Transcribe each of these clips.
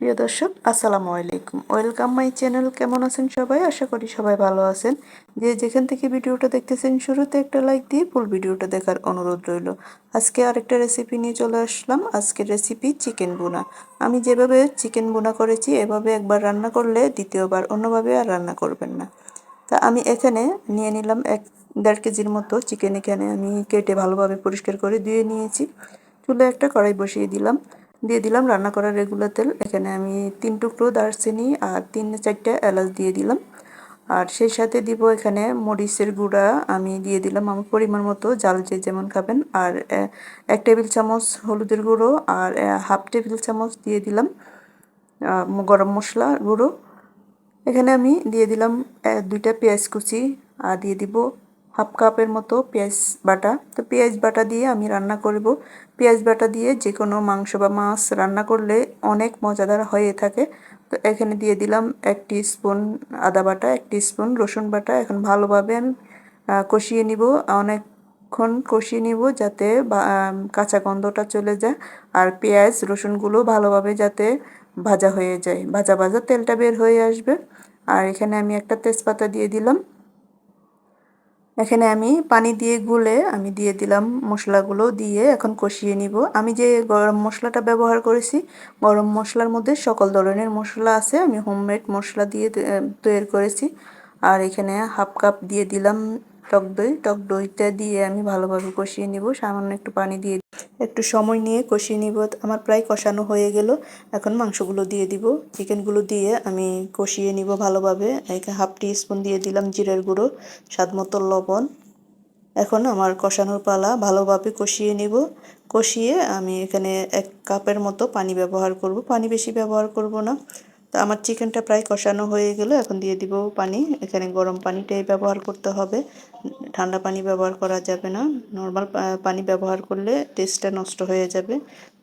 প্রিয় দর্শক, আসসালামু আলাইকুম। Welcome my channel. কেমন আছেন সবাই? আশা করি সবাই ভালো আছেন। যে যেখান থেকে ভিডিওটা দেখতেছেন, শুরুতে একটা লাইক দিয়ে ফুল ভিডিওটা দেখার অনুরোধ রইল। আজকে আরেকটা রেসিপি নিয়ে চলে আসলাম। আজকের রেসিপি চিকেন বোনা আমি যেভাবে চিকেন বোনা করেছি, এভাবে একবার রান্না করলে দ্বিতীয়বার অন্যভাবে আর রান্না করবেন না। তা আমি এখানে নিয়ে নিলাম এক দেড় কেজির মতো চিকেন এখানে। আমি কেটে ভালোভাবে পরিষ্কার করে ধুয়ে নিয়েছি। চুলে একটা কড়াই বসিয়ে দিলাম। দিয়ে দিলাম, রান্না করার রেগুলার তেল। এখানে আমি তিন টুকরো দারচিনি আর তিন চারটে এলাচ দিয়ে দিলাম। আর সেই সাথে দিব এখানে মরিচের গুঁড়া। আমি দিয়ে দিলাম আমার পরিমাণ মতো, জাল যে যেমন খাবেন। আর এক টেবিল চামচ হলুদের গুঁড়ো আর হাফ টেবিল চামচ দিয়ে দিলাম গরম মশলা গুঁড়ো। এখানে আমি দিয়ে দিলাম দুইটা পেঁয়াজ কুচি। আর দিয়ে দিব হাফ কাপের মতো পেঁয়াজ বাটা। তো পেঁয়াজ বাটা দিয়ে আমি রান্না করব। পেঁয়াজ বাটা দিয়ে যে কোনো মাংস বা মাছ রান্না করলে অনেক মজাদার হয়ে থাকে। তো এখানে দিয়ে দিলাম এক স্পুন আদা বাটা, এক স্পুন রসুন বাটা। এখন ভালোভাবে আমি কষিয়ে নিব। অনেকক্ষণ কষিয়ে নিব যাতে কাঁচা গন্ধটা চলে যায়। আর পেঁয়াজ, রসুনগুলো ভালোভাবে যাতে ভাজা হয়ে যায়। ভাজা ভাজা তেলটা বের হয়ে আসবে। আর এখানে আমি একটা তেজপাতা দিয়ে দিলাম। এখানে আমি পানি দিয়ে গুলে আমি দিয়ে দিলাম মশলাগুলো দিয়ে এখন কষিয়ে নিব। আমি যে গরম মশলাটা ব্যবহার করেছি, গরম মশলার মধ্যে সকল ধরনের মশলা আছে। আমি হোমমেড মশলা দিয়ে তৈরি করেছি। আর এখানে হাফ কাপ দিয়ে দিলাম টক দই। টক দইটা দিয়ে আমি ভালোভাবে কষিয়ে নিব। সামান্য একটু পানি দিয়ে একটু সময় নিয়ে কষিয়ে নিব। আমার প্রায় কষানো হয়ে গেল। এখন মাংসগুলো দিয়ে দিব। চিকেনগুলো দিয়ে আমি কষিয়ে নিব ভালোভাবে। হাফ টি স্পুন দিয়ে দিলাম জিরের গুঁড়ো, স্বাদ মতো লবণ। এখন আমার কষানোর পালা ভালোভাবে কষিয়ে নিব। কষিয়ে আমি এখানে এক কাপের মতো পানি ব্যবহার করব। পানি বেশি ব্যবহার করব না। তো আমার চিকেনটা প্রায় কষানো হয়ে গেল। এখন দিয়ে দিব পানি। এখানে গরম পানিটাই ব্যবহার করতে হবে। ঠান্ডা পানি ব্যবহার করা যাবে না। নর্মাল পানি ব্যবহার করলে টেস্টটা নষ্ট হয়ে যাবে।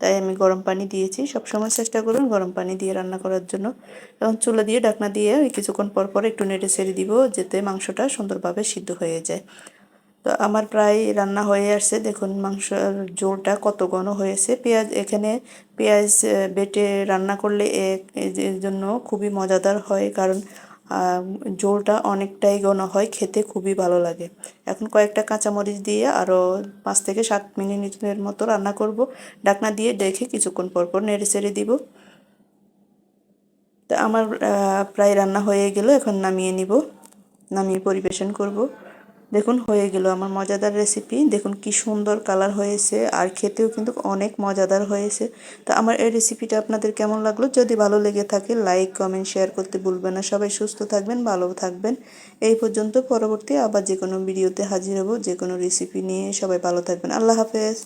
তাই আমি গরম পানি দিয়েছি। সবসময় চেষ্টা করুন গরম পানি দিয়ে রান্না করার জন্য। এবং চুলা দিয়ে ডাকনা দিয়ে কিছুক্ষণ পর পর একটু নেড়ে ছেড়ে দিব, যাতে মাংসটা সুন্দরভাবে সিদ্ধ হয়ে যায়। তো আমার প্রায় রান্না হয়ে আসছে। দেখুন, মাংসের ঝোলটা কত ঘন হয়েছে। পেঁয়াজ, এখানে পেঁয়াজ বেটে রান্না করলে এর জন্য খুবই মজাদার হয় কারণ ঝোলটা অনেকটাই ঘন হয়, খেতে খুবই ভালো লাগে। এখন কয়েকটা কাঁচামরিচ দিয়ে আরও পাঁচ থেকে সাত মিনিটের মতো রান্না করব। ডাকনা দিয়ে দেখে কিছুক্ষণ পর পর নেড়ে চেড়ে দিব। তা আমার প্রায় রান্না হয়ে গেল। এখন নামিয়ে নিব, নামিয়ে পরিবেশন করব। দেখুন, হয়ে গেল আমার মজাদার রেসিপি দেখুন কি সুন্দর কালার হয়েছে আর খেতেও কিন্তু অনেক মজাদার হয়েছে। তো আমার এই রেসিপিটা আপনাদের কেমন লাগল? যদি ভালো লেগে থাকে লাইক কমেন্ট শেয়ার করতে ভুলবেন না। সবাই সুস্থ থাকবেন, ভালো থাকবেন। এই পর্যন্ত পরবর্তী আবার যে কোনো ভিডিওতে হাজির হব যে কোনো রেসিপি নিয়ে সবাই ভালো থাকবেন। আল্লাহ হাফেজ।